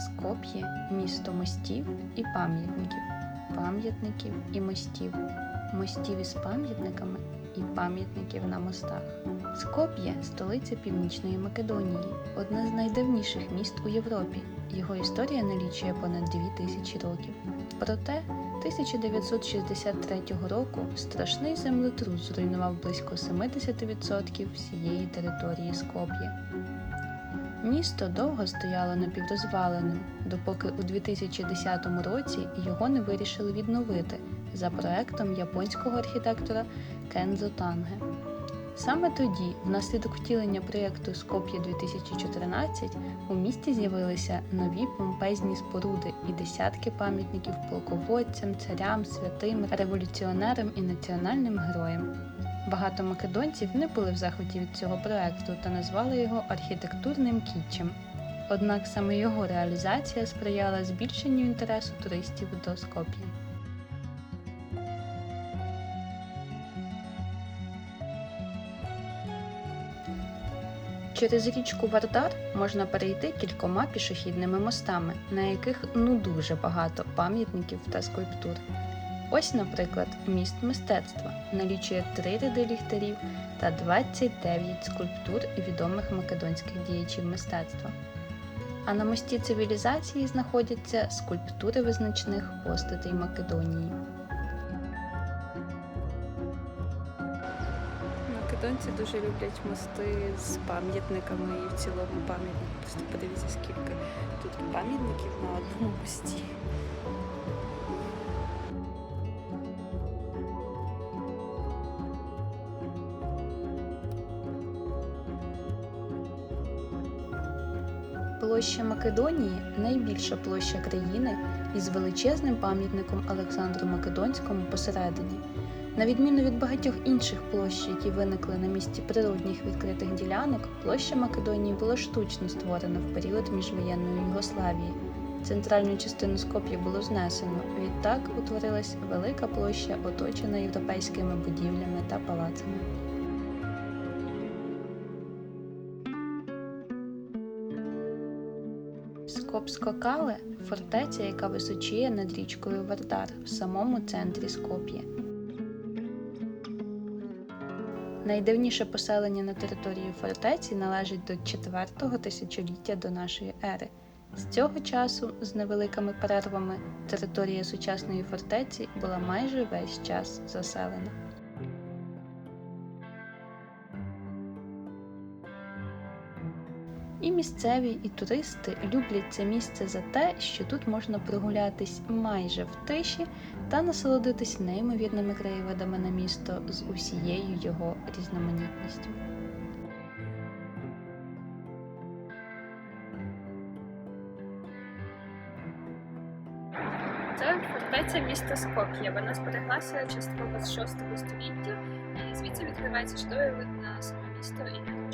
Скоп'є місто мостів і пам'ятників, пам'ятників і мостів, мостів із пам'ятниками і пам'ятників на мостах. Скоп'є столиця Північної Македонії, одне з найдавніших міст у Європі. Його історія налічує понад 2000 років. Проте 1963 року страшний землетрус зруйнував близько 70% всієї території Скоп'є. Місто довго стояло напіврозваленим, допоки у 2010 році його не вирішили відновити за проектом японського архітектора Кензо Танге. Саме тоді, внаслідок втілення проєкту Скоп'є 2014, у місті з'явилися нові помпезні споруди і десятки пам'ятників полководцям, царям, святим, революціонерам і національним героям. Багато македонців не були в захваті від цього проекту та назвали його архітектурним кітчем. Однак саме його реалізація сприяла збільшенню інтересу туристів до Скоп'я. Через річку Вардар можна перейти кількома пішохідними мостами, на яких ну дуже багато пам'ятників та скульптур. Ось, наприклад, міст мистецтва налічує три ряди ліхтарів та 29 скульптур відомих македонських діячів мистецтва. А на мості цивілізації знаходяться скульптури визначних постатей Македонії. Македонці дуже люблять мости з пам'ятниками і в цілому пам'ятник. Просто подивіться, скільки тут пам'ятників на одному мості. Площа Македонії найбільша площа країни із величезним пам'ятником Олександру Македонському посередині. На відміну від багатьох інших площ, які виникли на місці природних відкритих ділянок, площа Македонії була штучно створена в період міжвоєнної Югославії. Центральну частину Скоп'я було знесено. Відтак утворилась велика площа, оточена європейськими будівлями та палацами. Скопсько-Кале – фортеця, яка височіє над річкою Вардар в самому центрі Скоп'є. Найдавніше поселення на території фортеці належить до 4-го тисячоліття до нашої ери. З цього часу, з невеликими перервами, територія сучасної фортеці була майже весь час заселена. І місцеві, і туристи люблять це місце за те, що тут можна прогулятись майже в тиші та насолодитись неймовірними краєвидами на місто з усією його різноманітністю. Це фортеця міста Скоп'є. Вона збереглася частково з 6 століття, і звідси відкривається чудовий вид на саме місто і на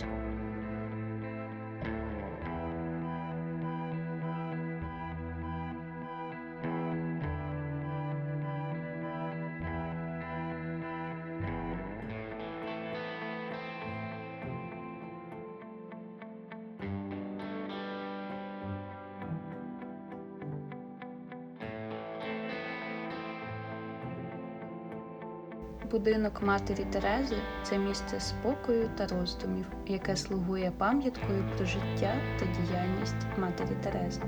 Будинок матері Терези це місце спокою та роздумів, яке слугує пам'яткою про життя та діяльність матері Терези.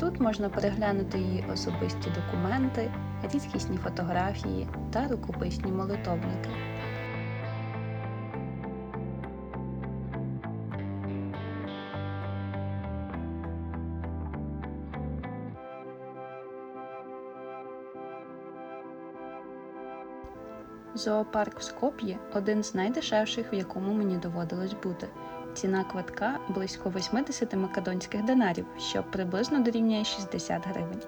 Тут можна переглянути її особисті документи, рідкісні фотографії та рукописні молитовники. Зоопарк в Скоп'є один з найдешевших, в якому мені доводилось бути. Ціна квитка близько 80 македонських динарів, що приблизно дорівнює 60 гривень.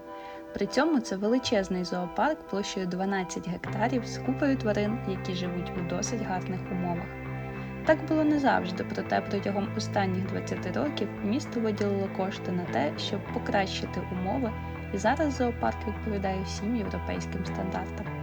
При цьому це величезний зоопарк площею 12 гектарів з купою тварин, які живуть у досить гарних умовах. Так було не завжди, проте протягом останніх 20 років місто виділило кошти на те, щоб покращити умови, і зараз зоопарк відповідає всім європейським стандартам.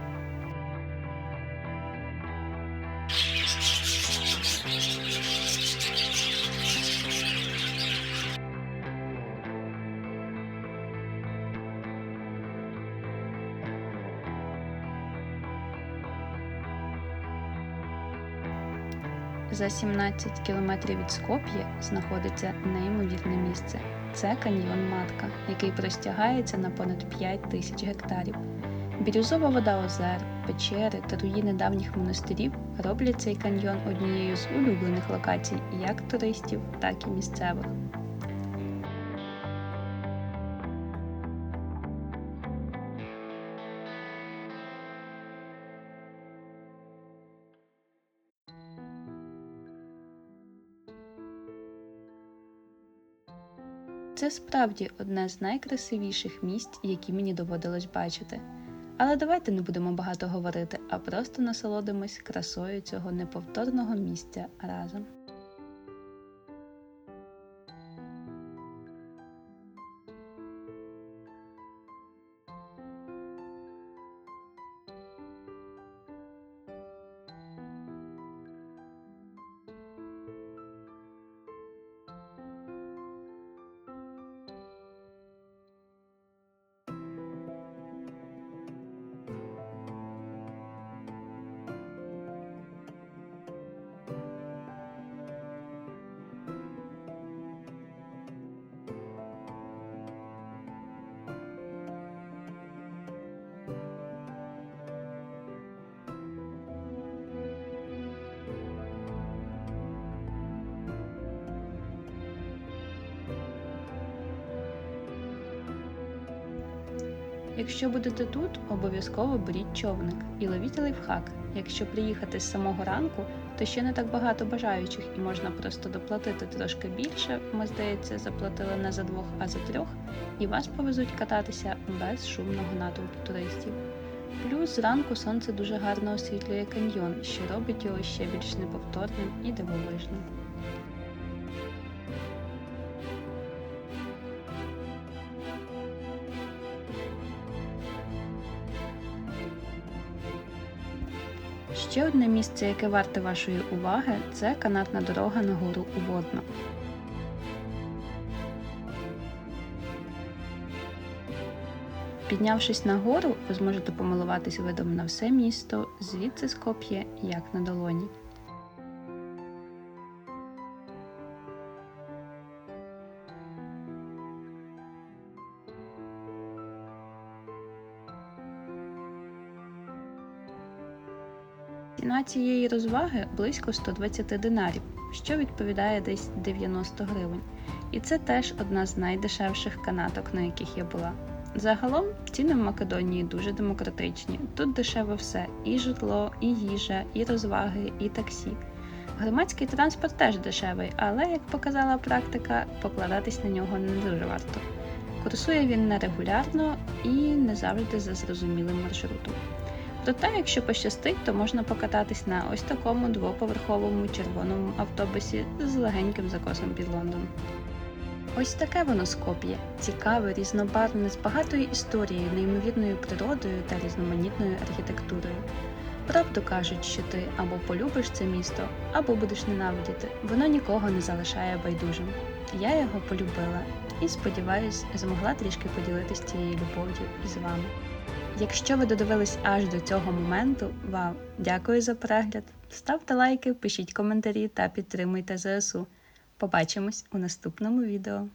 За 17 кілометрів від Скоп'є знаходиться неймовірне місце. Це каньйон Матка, який простягається на понад 5 тисяч гектарів. Бірюзова вода озер, печери та руїни давніх монастирів роблять цей каньйон однією з улюблених локацій як туристів, так і місцевих. Це справді одне з найкрасивіших місць, які мені доводилось бачити. Але давайте не будемо багато говорити, а просто насолодимось красою цього неповторного місця разом. Якщо будете тут, обов'язково беріть човник і ловіть лайфхак. Якщо приїхати з самого ранку, то ще не так багато бажаючих і можна просто доплатити трошки більше. Ми, здається, заплатили не за двох, а за трьох, і вас повезуть кататися без шумного натовпу туристів. Плюс зранку сонце дуже гарно освітлює каньйон, що робить його ще більш неповторним і дивовижним. Ще одне місце, яке варте вашої уваги, це канатна дорога на гору Уводно. Піднявшись на гору, ви зможете помилуватись видом на все місто, звідси Скоп'є, як на долоні. Ціна цієї розваги близько 120 динарів, що відповідає десь 90 гривень. І це теж одна з найдешевших канаток, на яких я була. Загалом ціни в Македонії дуже демократичні. Тут дешеве все: і житло, і їжа, і розваги, і таксі. Громадський транспорт теж дешевий, але, як показала практика, покладатись на нього не дуже варто. Курсує він нерегулярно і не завжди за зрозумілим маршрутом. Проте, якщо пощастить, то можна покататись на ось такому двоповерховому червоному автобусі з легеньким закосом під Лондон. Ось таке воно Скоп'є. Цікаве, різнобарвне, з багатою історією, неймовірною природою та різноманітною архітектурою. Правду кажуть, що ти або полюбиш це місто, або будеш ненавидіти. Воно нікого не залишає байдужим. Я його полюбила і, сподіваюсь, змогла трішки поділитися цією любов'ю із вами. Якщо ви додивились аж до цього моменту, вам дякую за перегляд. Ставте лайки, пишіть коментарі та підтримуйте ЗСУ. Побачимось у наступному відео.